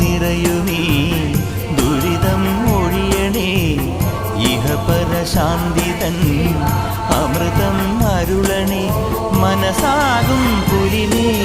നിറയുമീ ദുരിതം ഒഴിയണേ. ഇഹപരശാന്തിതൻ അമൃതം അരുളണേ. മനസാകും പുലിമേലി